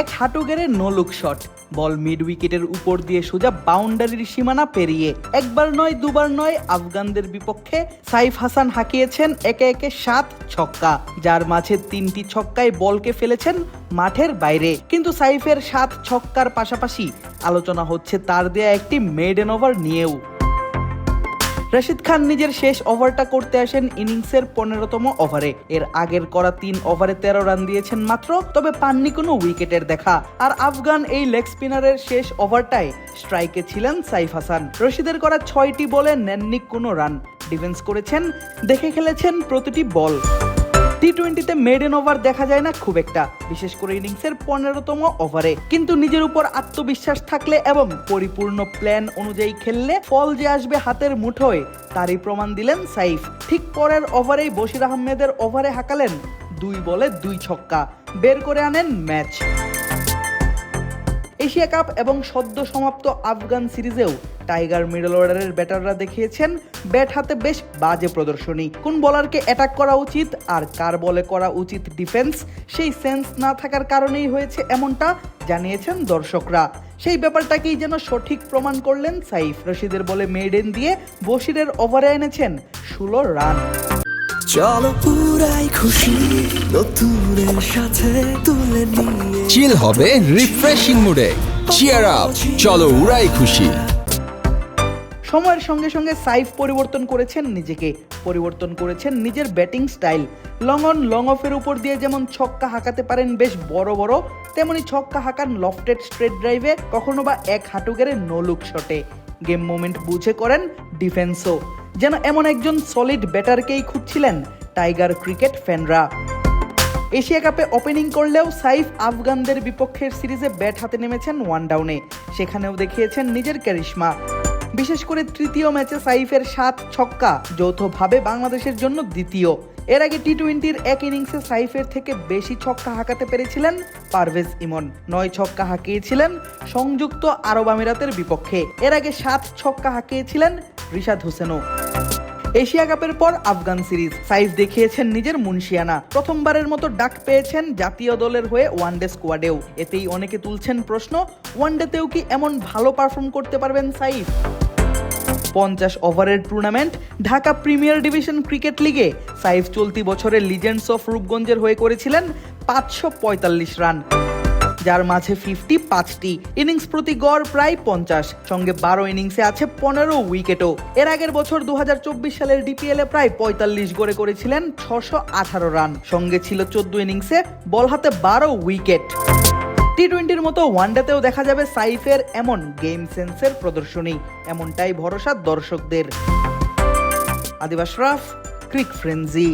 এক হাঁটু গেড়ে no look shot. Ball mid উইকেটের উপর দিয়ে সোজা বাউন্ডারির সীমানা পেরিয়ে একবার নয়, দুবার নয় আফগানদের বিপক্ষে সাইফ হাসান হাঁকিয়েছেন একে একে সাত ছক্কা। যার মাঝে তিনটি ছক্কায় বলকে ফেলেছেন মাঠের বাইরে। কিন্তু সাইফের সাত ছক্কার পাশাপাশি আলোচনা হচ্ছে তার দেয়া একটি মেডেন ওভার নিয়েও। রশিদ খান নিজের শেষ ওভারটা করতে আসেন ইনিংসের পনেরোতম ওভারে। এর আগের করা তিন ওভারে তেরো রান দিয়েছেন মাত্র, তবে পাননি কোনো উইকেটের দেখা। আর আফগান এই লেগ স্পিনারের শেষ ওভারটায় স্ট্রাইকে ছিলেন সাইফ হাসান। রশিদের করা ছয়টি বলে নেননি কোনো রান। ডিফেন্স করেছেন, দেখে খেলেছেন প্রতিটি বল। টি টোয়েন্টিতে মেডেন ওভার দেখা যায় না খুব একটা। বিশেষ করে ইনিংসের পনেরোতম ওভারে কিন্তু নিজের উপর আত্মবিশ্বাস থাকলে এবং পরিপূর্ণ প্ল্যান অনুযায়ী খেললে ফল যে আসবে হাতের মুঠোয়, তারই প্রমাণ দিলেন সাইফ। ঠিক পরের ওভারেই বশির আহমেদের ওভারে হাঁকালেন দুই বলে দুই ছক্কা। বের করে আনেন ম্যাচ। এশিয়া কাপ এবং সদ্য সমাপ্ত আফগান সিরিজেও টাইগার মিডল অর্ডারের ব্যাটাররা দেখিয়েছেন, ব্যাট হাতে বেশ বাজে প্রদর্শনী। কোন বলারকে অ্যাটাক করা উচিত আর কার বলে করা উচিত ডিফেন্স সেই সেন্স না থাকার কারণেই হয়েছে এমনটা জানিয়েছেন দর্শকরা। সেই ব্যাপারটাকেই যেন সঠিক প্রমাণ করলেন সাইফ রশিদের বলে মেডেন দিয়ে বশিরের ওভারে এনেছেন ষোলো রান। চলো পুরাই খুশি নতুনের সাথে তুলে নিয়ে। চিল হবে রিফ্রেশিং মুডে চিয়ার আপ চলো উড়াই খুশি। সময়ের সঙ্গে সঙ্গে সাইফ পরিবর্তন করেছেন নিজেকে। পরিবর্তন করেছেন নিজের batting style. Long on long অফের উপর দিয়ে যেমন ছক্কা হাঁকাতে পারেন বেশ বড় বড় তেমনি ছক্কা হাঁকান লফটেড স্ট্রেট ড্রাইভে কখনো বা এক হাঁটু গেড়ে নো লুক শটে গেম মোমেন্ট বুঝে করেন ডিফেন্সও যেন এমন একজন সলিড ব্যাটারকেই খুঁজছিলেন। টাইগার ক্রিকেট ফ্যানরা। এশিয়া কাপে ওপেনিং করলেও সাইফ আফগানদের বিপক্ষের সিরিজে ব্যাট হাতে নেমেছেন ওয়ান ডাউনে। সেখানেও দেখিয়েছেন নিজের ক্যারিশমা। বিশেষ করে তৃতীয় ম্যাচে সাইফের সাত ছক্কা যৌথভাবে বাংলাদেশের জন্য দ্বিতীয়। এর আগে টি টোয়েন্টির এক ইনিংসে সাইফের থেকে বেশি ছক্কা হাঁকাতে পেরেছিলেন পারভেজ ইমন। নয় ছক্কা হাঁকিয়েছিলেন সংযুক্ত আরব আমিরাতের বিপক্ষে। এর আগে সাত ছক্কা হাঁকিয়েছিলেন রিশাদ হোসেনও। এশিয়া কাপের পর আফগান সিরিজ। সাইফ দেখিয়েছেন নিজের মুন্সিয়ানা প্রথমবারের মতো ডাক পেয়েছেন জাতীয় দলের হয়ে ওয়ানডে স্কোয়াডেও। এতেই অনেকে তুলছেন প্রশ্ন, ওয়ানডেতেও কি এমন ভালো পারফর্ম করতে পারবেন সাইফ? পঞ্চাশ ওভারের tournament, Dhaka premier division cricket লিগে। সাইফ চলতি বছরে লিজেন্ডস অফ রূপগঞ্জের হয়ে করেছিলেন পাঁচশো পঁয়তাল্লিশ রান। যার মাঝে ফিফটি পাঁচটি ইনিংস প্রতি গড় প্রায় পঞ্চাশ। সঙ্গে বারো ইনিংসে আছে পনেরো উইকেটও এর আগের বছর দু সালের ডিপিএল এ প্রায় পঁয়তাল্লিশ গড়ে করেছিলেন ছশো আঠারো রান। সঙ্গে ছিল চোদ্দ ইনিংসে বল হাতে বারো উইকেট টি টোয়েন্টির মতো ওয়ানডেতেও দেখা যাবে সাইফের এমন গেম সেন্সের প্রদর্শনী। এমনটাই ভরসা দর্শকদের। আদিবাস রাফ ক্রিক ফ্রেন্জি